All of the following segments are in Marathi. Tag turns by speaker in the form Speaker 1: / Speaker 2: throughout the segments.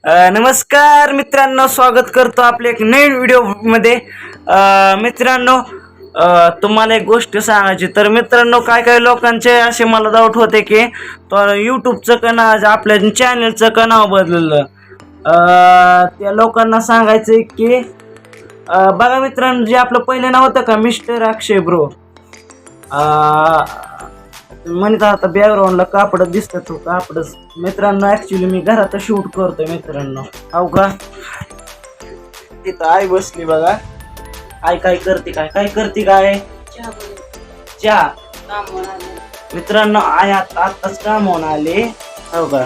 Speaker 1: नमस्कार मित्रांनो स्वागत करतो आपल्या एक नवीन व्हिडिओमध्ये. मित्रांनो तुम्हाला एक गोष्ट सांगायची. तर मित्रांनो काय काय लोकांचे असे मला डाऊट होते की तो यूट्यूबचं का नाव आपल्या चॅनलचं का नाव बदललं? त्या लोकांना सांगायचं की बघा मित्रांनो जे आपलं पहिलं नाव होतं का मिस्टर अक्षय ब्रो? म्हणत आता बॅकग्राऊंडला कापड दिसतं तो कापड. मित्रांनो ऍक्च्युली मी घरात शूट करतोय मित्रांनो. हो का? तिथं आई बसली बघा. आई काय करते काय? काय करते काय? चहा मित्रांनो आई आता आत्ताच कामावून आले. हो का?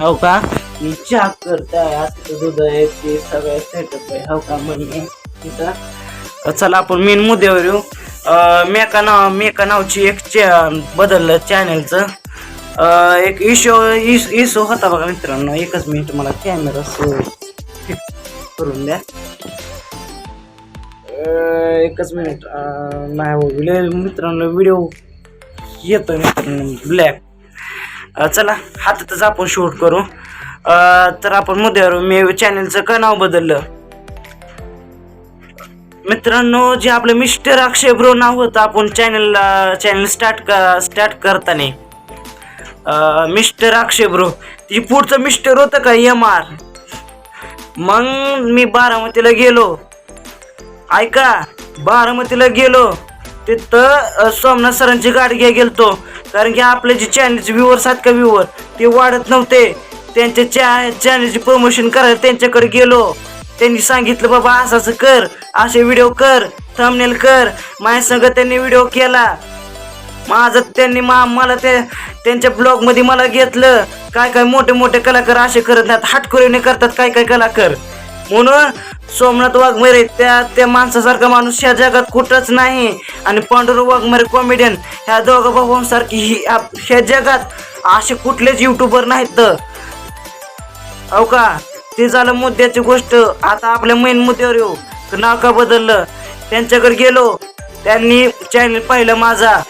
Speaker 1: हो का? मी चहा करताय असं दूध आहे ते सगळं सेटअप आहे. हो का म्हणून तिथं चला आपण मेन मुद्द्यावर येऊ. मेका नाव मेका नावची एक बदललं चॅनलचं एक इशो इस इशो होता बघा मित्रांनो. एकच मिनिट मला कॅमेरा करून द्या. एकच मिनिट नाही हो, मित्रांनो व्हिडिओ येतो मित्रांनो ब्लॅक चला हातातच आपण शूट करू. तर आपण मुद्द्यावर मी चॅनलचं का नाव बदललं? मित्रांनो जे आपलं मिस्टर अक्षय ब्रो नाव होतं आपण चॅनलला चॅनल स्टार्ट का स्टार्ट करताना. Mister Akshay bro. ती पुढचं मिस्टर होतं का? एम आर मग मी बारामतीला गेलो. ऐका बारामतीला गेलो. तिथं सोमनाथ सरांची गाडी घ्या गेलतो. कारण की आपले जे चॅनलचे व्ह्युअर्स आहेत का व्ह्युअर ते वाढत नव्हते. त्यांच्या चॅ चॅनलचे प्रमोशन करायला त्यांच्याकडे गेलो. त्यांनी सांगितलं बाबा असं असं कर असे व्हिडिओ कर थंबनेल कर. माझ्या संग त्यांनी व्हिडिओ केला. माझं त्यांनी मा मला ते त्यांच्या ब्लॉगमध्ये मला घेतलं. काय काय मोठे मोठे कलाकार असे करत नाहीत. हाटकुरीने करतात काय काय कलाकार. म्हणून सोमनाथ वाघमेरे त्या त्या माणसासारखा माणूस ह्या जगात कुठंच नाही. आणि पांडुरंग वाघमेरे कॉमेडियन ह्या दोघा भावांसारखी ही ह्या जगात असे कुठलेच युट्यूबर नाहीत. तर हो का? ते झालं मुद्द्याची गोष्ट. आता आपल्या मेन मुद्द्यावर येऊ. तर नाव का बदललं. त्यांच्याकडे गेलो. त्यांनी चॅनल पाहिलं माझा.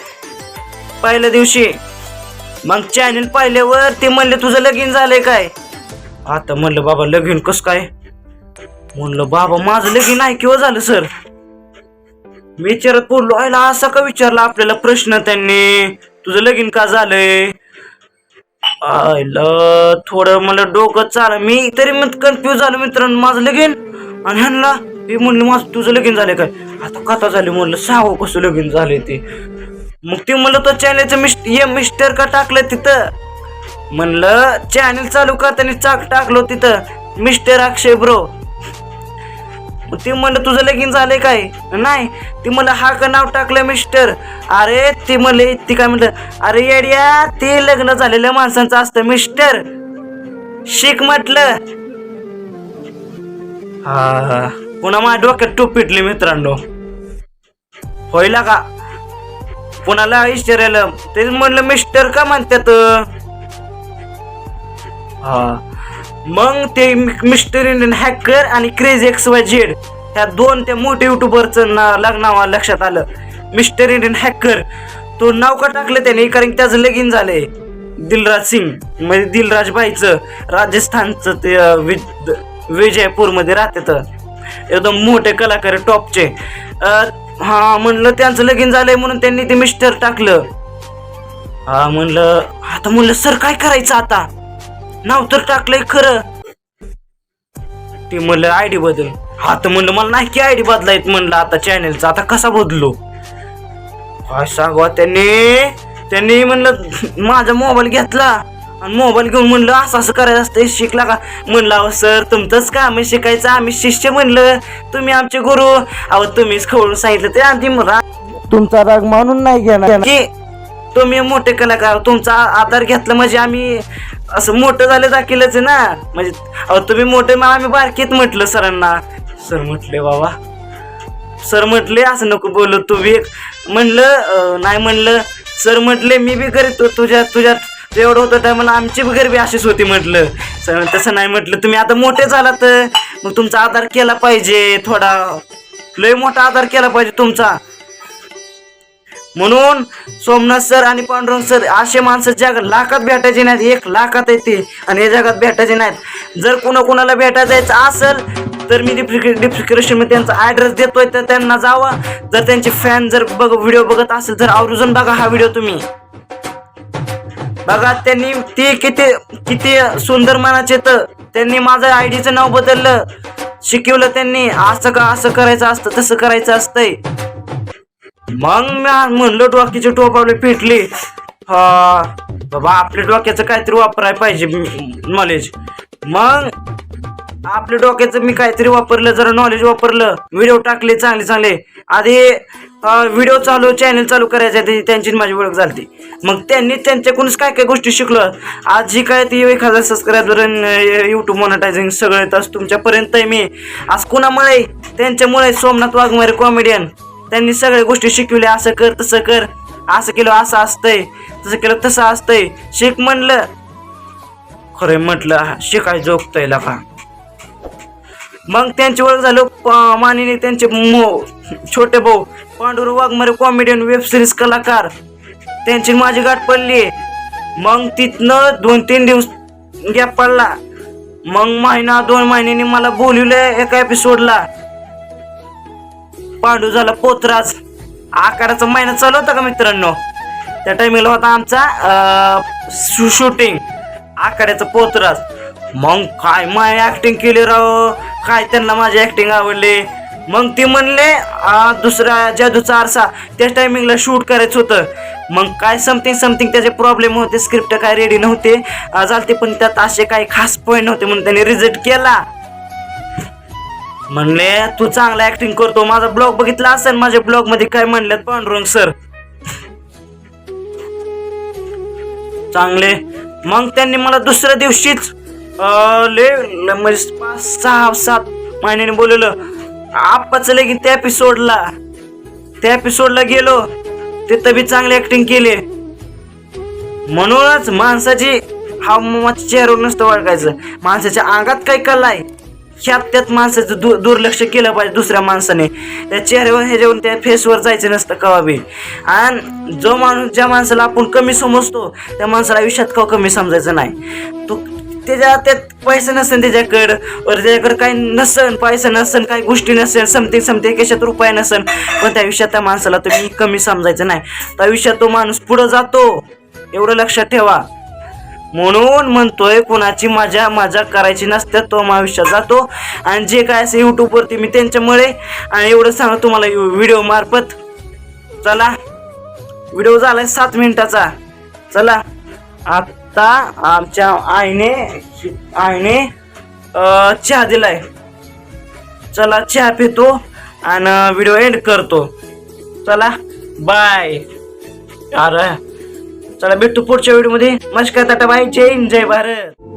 Speaker 1: पहिल्या दिवशी. मग चॅनल पाहिल्यावर ते म्हणले तुझं लगीन झालंय काय? आता म्हणलं बाबा लगीन कस काय? म्हणलं बाबा माझं लगीन आहे किंवा झालं सर मी विचारत बोललो आयला असा का विचारला आपल्याला प्रश्न त्यांनी? तुझं लगीन का झालंय? आयला थोडं मला डोकं चाल. मी तरी मग कन्फ्यूज झालो मित्रांनो माझं लगीन. आणि ह्यांना हे म्हणलं माझं तुझं लगीन झालं काय? आता कथा झाली म्हणलं सांगू कसं लगीन झाले ते? मग ते म्हणलं तो चॅनलचं मिस्ट ये मिस्टर का टाकलं तिथं? म्हणलं चॅनल चालू करताना चाक टाकलो तिथं मिस्टर अक्षय ब्रो ते म्हणलं तुझं लगीन झालंय काय? नाही. ती म्हणलं हा का नाव टाकलं मिस्टर? अरे ती म्हणले ती काय म्हणलं अरे येड्या ते लग्न झालेल्या माणसांचं असतं मिस्टर. शिक म्हटलं. हा हा. पुन्हा माझ्या डोक्यात टोप पिटली मित्रांनो. होईल का? पुन्हाला विचारायला ते म्हणलं मिस्टर का म्हणतात हा. मग ते मिस्टर इंडियन हॅकर आणि क्रेझ एक्स वाय झेड ह्या दोन त्या मोठ्या युट्यूबरचं ना लग्नावा लक्षात आलं. मिस्टर इंडियन हॅकर तो नाव का टाकलं त्याने? कारण त्याचं लगीन झालंय. दिलराज सिंग म्हणजे दिलराज भाईचं राजस्थानचं ते विजयपूरमध्ये वि- विजयपूरमध्ये राहतात. एकदम मोठे कलाकार टॉपचे हा म्हणलं त्यांचं लगीन झालंय म्हणून त्यांनी ते मिस्टर टाकलं. हा म्हणलं आता म्हणलं सर काय करायचं आता? नाव तर टाकलंय खरं. ते म्हणलं आय डी बदल. हा तर म्हणलं मला नाही की आय डी बदलायत म्हणलं आता चॅनलचा आता कसा बदलू? काय सांगवा त्यांनी त्यांनी म्हणलं माझा मोबाईल घेतला. आणि मोबाईल घेऊन म्हणलं असं असं करायचं असतं शिकला का? म्हणलं अहो सर तुमचंच काम आहे शिकायचं. आम्ही शिष्य म्हणलं तुम्ही आमचे गुरु. अहो तुम्हीच खवळून सांगितलं ते अंतिम तुमचा राग मानून नाही घेणार. की तुम्ही मोठे कलाकार तुमचा आधार घेतला म्हणजे आम्ही असं मोठं झालं दाखिलच आहे ना? म्हणजे अहो तुम्ही मोठे मग आम्ही बारकीत म्हटलं सरांना. सर म्हटले बाबा. सर म्हटले असं नको बोलू तू बी म्हणलं नाही म्हणलं सर म्हटले मी बी करीत तुझ्या तुझ्यात एवढं होतं त्या मला आमची बी गरबी अशीच होती म्हटलं. सर तसं नाही म्हटलं तुम्ही आता मोठे झाला तर मग तुमचा आधार केला पाहिजे थोडा लय मोठा आधार केला पाहिजे तुमचा. म्हणून सोमनाथ सर आणि पांडुरंग सर असे माणसं जग लाखात भेटायचे नाहीत एक लाखात येते आणि या जगात भेटायचे नाहीत. जर कुणा कुणाला जायचं असेल तर मी डिस्क्रिप्शनमध्ये त्यांचा ॲड्रेस देतोय तर त्यांना जावं. जर त्यांचे फॅन जर बघ व्हिडिओ बघत असेल तर आवर्जून बघा हा व्हिडिओ तुम्ही. बघा त्यांनी ते किती किती सुंदर मनाचे तर त्यांनी माझं आय डीचं नाव बदललं. शिकवलं त्यांनी. असं का असं करायचं असतं तसं करायचं असतंय. मग मी म्हणलं डोक्याचे टोपावले पेटली. हा बाबा आपल्या डोक्याचं काहीतरी वापरायला पाहिजे नॉलेज मग आपल्या डोक्याचं मी काहीतरी वापरलं जरा नॉलेज वापरलं. व्हिडिओ टाकले चांगले चांगले. आधी व्हिडिओ चालू चॅनल चालू करायचे त्यांची माझी ओळख झाली मग त्यांनी त्यांच्याकडूनच काय काय गोष्टी शिकलं. आज जी काय ती एक हजार सबस्क्रायबर यूट्यूब मॉनिटायझिंग सगळं तास तुमच्यापर्यंत आहे मी. आज कुणामुळे त्यांच्यामुळे सोमनाथ वाघमारे कॉमेडियन त्यांनी सगळ्या गोष्टी शिकवल्या असं कर तसं कर असं केलं असं असतंय तसं केलं तसं असतंय. शिक म्हणलं. खरं म्हटलं शिकाय जोगतंय का मग त्यांची ओळख झालं मानिने त्यांचे मो छोटे भाऊ Pandur Waghmare comedian web series कलाकार. त्यांची माझी गाठ पडली. मग तिथनं दोन तीन दिवस गॅप पडला. मग महिना दोन महिन्यांनी मला बोलवलं एका एपिसोडला पांडू झाला पोतराज. आकाराचा महिना चालू होता का मित्रांनो? त्या टायमिंगला होता आमचा शूटिंग आखाड्याचा पोतराज. मग काय माय ऍक्टिंग केली राव? काय त्यांना माझी ऍक्टिंग आवडली? मग ती म्हणले दुसरा जादूचा आरसा. त्या टायमिंगला शूट करायचं होतं. मग काय समथिंग समथिंग त्याचे प्रॉब्लेम होते स्क्रिप्ट काय रेडी नव्हते. झालते पण त्यात असे काही खास पॉईंट नव्हते म्हणून त्यांनी रिजेक्ट केला. म्हणले तू चांगला ऍक्टिंग करतो. माझा ब्लॉग बघितला असेल माझ्या ब्लॉगमध्ये काय म्हणलेत पांडुरंग सर चांगले. मग त्यांनी मला दुसऱ्या दिवशीच ले ल- म्हणजे पाच सहा सात महिन्याने बोलवलं. आप्पाचं लगीन त्या एपिसोडला त्या एपिसोडला गेलो. तिथं बी चांगली ऍक्टिंग केली. म्हणूनच माणसाची हा चेहऱ्यावर नसतं ओळखायचं माणसाच्या अंगात काही कला आहे? ह्या त्यात माणसाचं दु दुर्लक्ष केलं पाहिजे दुसऱ्या माणसाने. त्या चेहऱ्यावर ह्याच्यावर त्या फेसवर जायचं नसतं कवा बी. आणि जो माणूस ज्या माणसाला आपण कमी समजतो त्या माणसाला आयुष्यात का कमी समजायचं नाही. तो त्याच्या त्यात पैसे नसेल त्याच्याकडं वर त्याच्याकडं काही नसन पैसा नसन काही गोष्टी नसेल समथिंग समथिंग कशात रुपये नसन पण त्या आयुष्यात त्या माणसाला तुम्ही कमी समजायचं नाही. त्या आयुष्यात तो माणूस पुढं जातो. एवढं लक्षात ठेवा. म्हणून म्हणतोय कुणाची मजा मजा करायची नसते तो मग आयुष्यात जातो. आणि जे काय असं यूट्यूबवरती मी त्यांच्यामुळे आणि एवढं सांग तुम्हाला व्हिडिओ मार्फत. चला. व्हिडिओ झालाय सात मिनिटाचा. चला. आत्ता आमच्या आईने आईने चहा दिलाय. चला चहा पितो आणि व्हिडिओ एंड करतो. चला. बाय अरे. चला भेटतो पुढच्या व्हिडिओमध्ये. नमस्कार टाटा बाय जय हिंद जय भारत.